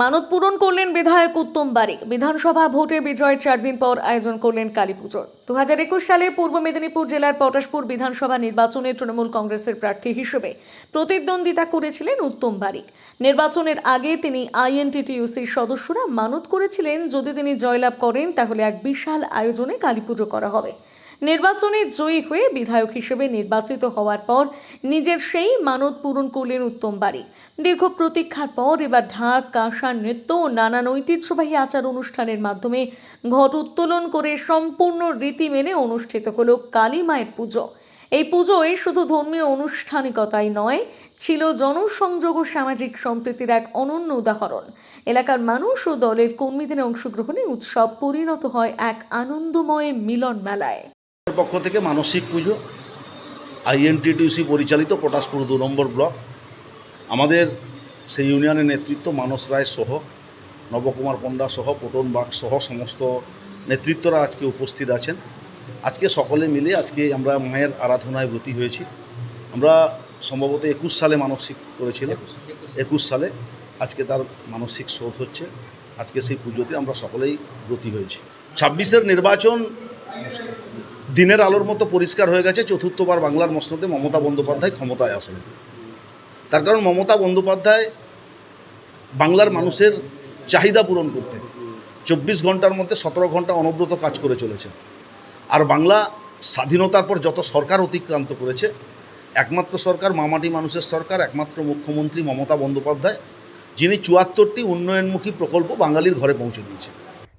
মানত পূরণ করলেন বিধায়ক উত্তম বারিক। বিধানসভা ভোটে বিজয়ের চার দিন পর আয়োজন করলেন কালী পুজোর দু হাজার একুশ সালে পূর্ব মেদিনীপুর জেলার পটাশপুর বিধানসভা নির্বাচনে তৃণমূল কংগ্রেসের প্রার্থী হিসেবে প্রতিদ্বন্দ্বিতা করেছিলেন উত্তম বারিক। নির্বাচনের আগে তিনি আইএনটিটিইউসির সদস্যরা মানত করেছিলেন, যদি তিনি জয়লাভ করেন, তাহলে এক বিশাল আয়োজনে কালী পুজো করা হবে। নির্বাচনে জয়ী হয়ে বিধায়ক হিসেবে নির্বাচিত হওয়ার পর নিজের সেই মানত পূরণ করলেন উত্তম বারিক। দীর্ঘ প্রতীক্ষার পর এবার ঢাক কাঁসা নৃত্য ও নানান ঐতিহ্যবাহী আচার অনুষ্ঠানের মাধ্যমে ঘট উত্তোলন করে সম্পূর্ণ রীতি মেনে অনুষ্ঠিত হল কালী মায়ের পুজো। এই পুজোয় শুধু ধর্মীয় আনুষ্ঠানিকতাই নয়, ছিল জনসংযোগ ও সামাজিক সম্প্রীতির এক অনন্য উদাহরণ। এলাকার মানুষ ও দলের কর্মীদের অংশগ্রহণে উৎসব পরিণত হয় এক আনন্দময় মিলন মেলায় পক্ষ থেকে মানসিক পুজো আইএনটিটিউসি পরিচালিত পটাশপুর দু নম্বর ব্লক। আমাদের সেই ইউনিয়নের নেতৃত্ব মানস রায় সহ নবকুমার পণ্ডা সহ পটন বাগ সহ সমস্ত নেতৃত্বরা আজকে উপস্থিত আছেন। আজকে সকলে মিলে আজকে আমরা মায়ের আরাধনায় ব্রতী হয়েছি। আমরা সম্ভবত একুশ সালে মানসিক করেছিলাম। একুশ সালে আজকে তার মানসিক শোধ হচ্ছে। আজকে সেই পুজোতে আমরা সকলেই ব্রতী হয়েছি। ছাব্বিশের নির্বাচন দিনের আলোর মতো পরিষ্কার হয়ে গেছে, চতুর্থবার বাংলার মসনদে মমতা বন্দ্যোপাধ্যায় ক্ষমতায় আসবেন। তার কারণ মমতা বন্দ্যোপাধ্যায় বাংলার মানুষের চাহিদা পূরণ করতে চব্বিশ ঘণ্টার মধ্যে সতেরো ঘণ্টা অনব্রত কাজ করে চলেছে আর বাংলা স্বাধীনতার পর যত সরকার অতিক্রান্ত করেছে, একমাত্র সরকার মামাটি মানুষের সরকার, একমাত্র মুখ্যমন্ত্রী মমতা বন্দ্যোপাধ্যায়, যিনি চুয়াত্তরটি উন্নয়নমুখী প্রকল্প বাঙালির ঘরে পৌঁছে দিয়েছেন।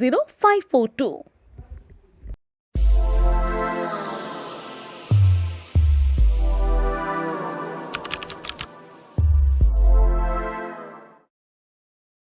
zero five four two